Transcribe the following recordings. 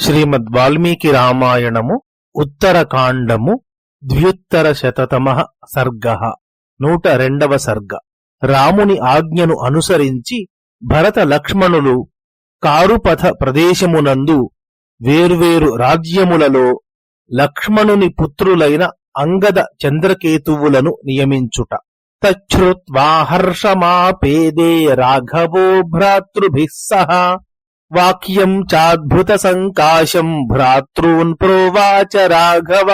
శ్రీమద్ వాల్మీకి రామాయణము ఉత్తరకాండము ద్వ్యుత్తర శతతమ సర్గ. నూట రెండవ సర్గ. రాముని ఆజ్ఞను అనుసరించి భరత లక్ష్మణులు కారుపథ ప్రదేశమునందు వేర్వేరు రాజ్యములలో లక్ష్మణుని పుత్రులైన అంగద చంద్రకేతువులను నియమించుట. తచ్చుత్వా హర్షమాపేదే రాఘవో భ్రాతృభిः వాక్యం చాద్భుత సంకాశం భ్రాతృన్ ప్రోవాచ రాఘవ.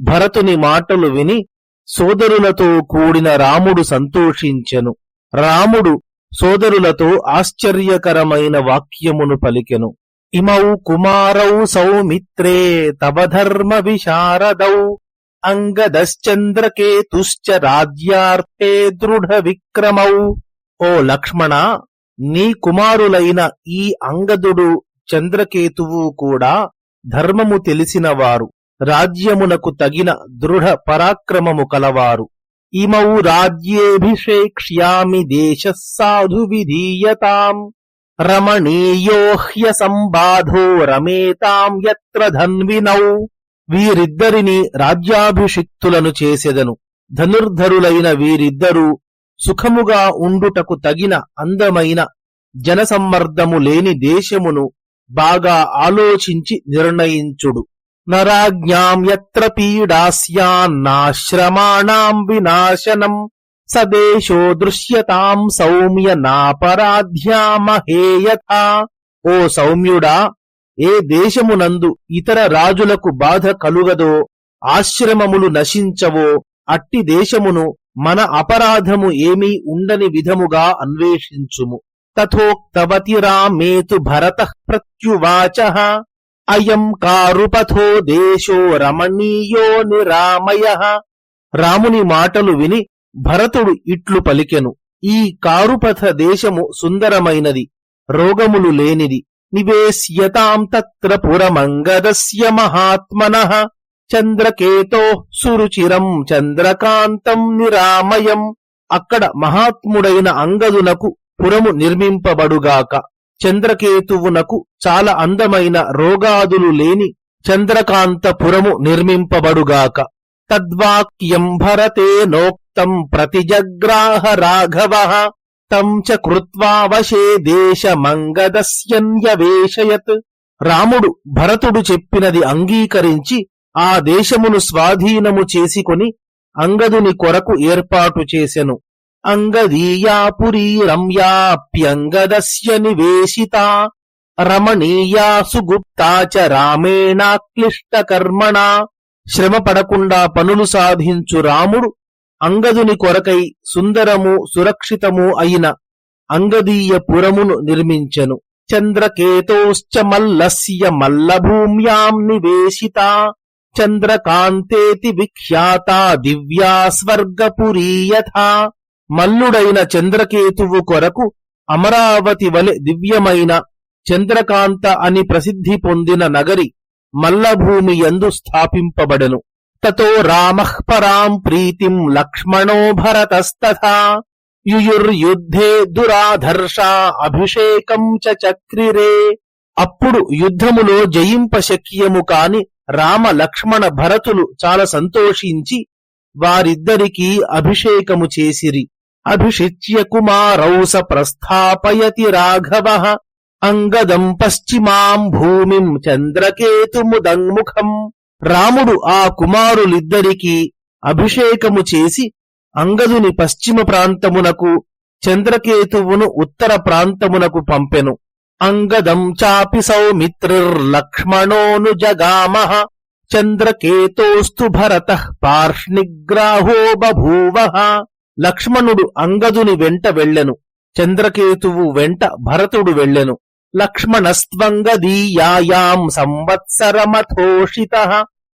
భరతుని మాటలు విని సోదరులతో కూడిన రాముడు సంతోషించెను. రాముడు సోదరులతో ఆశ్చర్యకరమైన వాక్యమును పలికెను. ఇమౌ కుమారౌ సౌమిత్రే తవ ధర్మ విశారదౌ. అంగదశ్చంద్రకేతుశ్చ రాజ్యార్థే దృఢ విక్రమౌ. ఓ లక్ష్మణ నీ కుమారులైన ఈ అంగదుడు చంద్రకేతువు కూడా ధర్మము తెలిసినవారు. రాజ్యమునకు తగిన దృఢ పరాక్రమము కలవారు. ఇమౌ రాజ్యేభిషేక్ష్యామి దేశ సాధు విధీయతాం. రమణీయోహ్య సంబాధో రమేతాం యత్ర ధన్వినౌ. వీరిద్దరిని రాజ్యాభిషిక్తులను చేసెదను. ధనుర్ధరులైన వీరిద్దరూ సుఖముగా ఉండుటకు తగిన అందమైన జనసమ్మర్దము లేని దేశమును బాగా ఆలోచించి నిర్ణయించుడు. నరాజ్ఞాం యత్ర పీడాస్యాన్నాశ్రమాణాం వినాశనం సదేశో దృశ్యతాం సౌమ్య నాపరాధ్యామహేయత ఓ సౌమ్యుడా ఏ దేశమునందు ఇతర రాజులకు బాధ కలుగదో ఆశ్రమములు నశించవో అట్టి దేశమును మన అపరాధము ఏమీ ఉండని విధముగా అన్వేషించుము. తథోక్తవతిరామేతు భరత ప్రత్యువాచ. అయం కారుపథో దేశో రమణీయో నిరామయ. రాముని మాటలు విని భరతుడు ఇట్లు పలికెను. ఈ కారుపథ దేశము సుందరమైనది రోగములు లేనిది. నివేశ్యతాం తత్ర పురమంగదస్య మహాత్మన. చంద్రకేతో సురుచిరం చంద్రకాంతం నిరామయం. అక్కడ మహాత్ముడైన అంగదునకు పురము నిర్మింపబడుగాక. చంద్రకేతువునకు చాలా అందమైన రోగాదులు లేని చంద్రకాంత పురము నిర్మింపబడుగాక. తద్వాక్యం భరతేనోక్తం ప్రతిజగ్రాహ రాఘవ. తం చ కృత్వావశే దేశమంగదస్యన్యవేశయత్. రాముడు భరతుడు చెప్పినది అంగీకరించి ఆ దేశమును స్వాధీనము చేసికొని అంగదుని కొరకు ఏర్పాటు చేసెను. అంగదీయాపురీ రమ్యాప్యంగదస్య నివేశిత రమణీయా సుగుప్తాచ రామేణాక్లిష్ట కర్మణ శ్రమ పడకుండా పనులు సాధించు రాముడు అంగదుని కొరకై సుందరము సురక్షితము అయిన అంగదీయ పురమును నిర్మించెను. చంద్రకేతోశ్చ మల్లస్య మల్లభూమ్యాం నివేశిత చంద్రకాంతేతి విఖ్యాత దివ్యా స్వర్గపురీయథా మల్లుడైన చంద్రకేతువు కొరకు అమరావతి వలె దివ్యమైన చంద్రకాంత అని ప్రసిద్ధి పొందిన నగరి మల్లభూమి యందు స్థాపింపబడెను. తతో రామః పరాం ప్రీతిం లక్ష్మణో భరతస్తథా. యుయుర్యుద్ధే దురాధర్ష అభిషేకం చ చక్రిరే. అప్పుడు యుద్ధములో జయింప శక్యము కాని రామ లక్ష్మణ భరతులు చాలా సంతోషించి వారిద్దరికీ అభిషేకము చేసిరి. అభిషిచ్య కుమారౌస ప్రస్థాపయతి రాఘవ. అంగదం పశ్చిమాం భూమిం చంద్రకేతుముదంముఖం రాముడు ఆ కుమారులిద్దరికీ అభిషేకము చేసి అంగదుని పశ్చిమ ప్రాంతమునకు చంద్రకేతువును ఉత్తర ప్రాంతమునకు పంపెను. అంగదం చాపి సౌమిత్రిర్లక్ష్మణోనుజగామః చంద్రకేతోస్తు భరత పార్ష్నిగ్రాహో బభూవ. లక్ష్మణుడు అంగదుని వెంట వెళ్ళెను చంద్రకేతువు వెంట భరతుడు వెళ్ళెను. లక్ష్మణస్త్వంగదీయాయాం సంవత్సరమథోషిత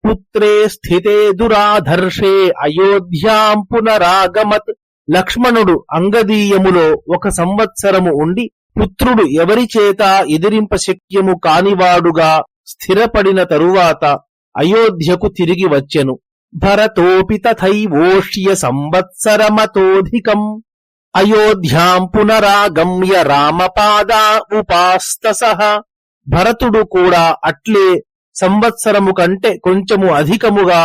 పుత్రే స్థితే దురాధర్షే అయోధ్యాం పునరాగమత్. లక్ష్మణుడు అంగదీయములో ఒక సంవత్సరము ఉండి పుత్రుడు ఎవరి చేత ఎదిరింప శక్యము కానివాడుగా స్థిరపడిన తరువాత అయోధ్యకు తిరిగి వచ్చెను. భరతోపి తథైవోష్య సంవత్సరమతోధికం. అయోధ్యాం పునరాగమ్య రామపాదా ఉపాస్తస. భరతుడు కూడా అట్లే సంవత్సరము కంటే కొంచెము అధికముగా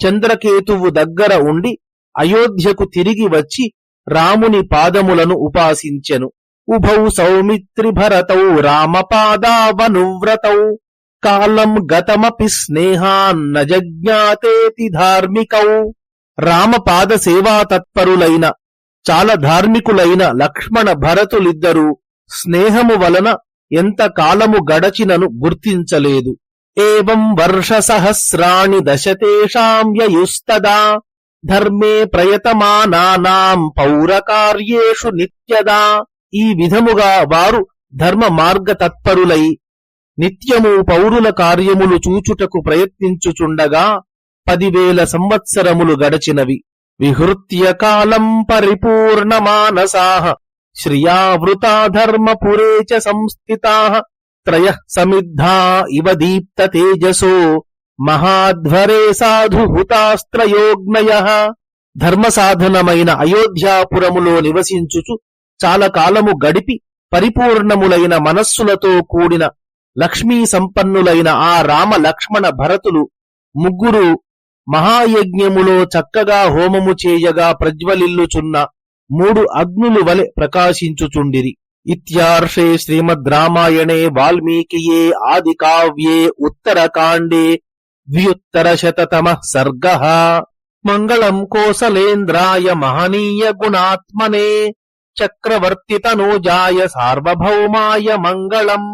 చంద్రకేతువు దగ్గర ఉండి అయోధ్యకు తిరిగి వచ్చి రాముని పాదములను ఉపాసించెను. ఉభౌ సౌమిత్రి భరతౌ రామపాదావనువ్రతౌ. కాలం గతమపి స్నేహాన్న జజ్ఞాతేతి ధార్మికౌ. రామపాద సేవా తత్పరులైన చాలా ధార్మికులైన లక్ష్మణ భరతులిద్దరూ స్నేహము వలన ఎంత కాలము గడచినను గుర్తించలేదు. ఏం వర్ష సహస్రాణి దశతేషాం యయుస్తదా. ధర్మే ప్రయతమానానాం పౌరకార్యేషు నిత్యదా. ఈ విధముగా వారు ధర్మ మార్గ తత్పరులై నిత్యము పౌరుల కార్యములు చూచుటకు ప్రయత్నించుచుండగా పదివేల సంవత్సరములు గడచినవి. విహృత్య కాలం పరిపూర్ణమానసాహ శ్రియావృతా ధర్మపురే చ సంస్థితా త్రయ సమిద్ధా ఇవ దీప్త తేజసో మహాధ్వరే సాధుహుతాస్త్రయోగ్నయ ధర్మ సాధనమైన అయోధ్యాపురములో నివసించుచు చాలా కాలము గడిపి పరిపూర్ణములైన మనస్సులతో కూడిన లక్ష్మీ సంపన్నులైన ఆ రామ లక్ష్మణ భరతులు ముగ్గురు మహాయజ్ఞములో చక్కగా హోమము చేయగా ప్రజ్వలిల్లుచున్న మూడు అగ్నులు వలె ప్రకాశించుచుండిరి. ఇత్యార్షే శ్రీమద్ రామాయణే వాల్మీకియే ఆది కావ్యే ఉత్తరకాండే ద్వ్యుత్తరశతతమ సర్గ. మంగళం కోసలేంద్రాయ మహనీయ గుణాత్మనే. चक्रवर्तितनोजाय सार्वभौमाय मङ्गलम्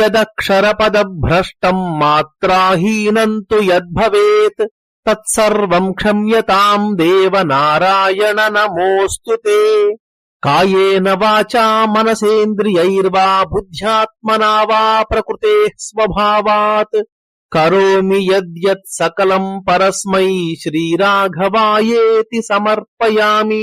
यदक्षरपदभ्रष्टम् मात्राहीनम् तु यद्भवेत् तत्सर्वम् क्षम्यताम् देवनारायण नमोऽस्तु ते कायेन वाचा मनसेन्द्रियैर्वा बुद्ध्यात्मना वा प्रकृतेः स्वभावात् करोमि यद्यत् सकलम् परस्मै श्रीराघवायेति समर्पयामि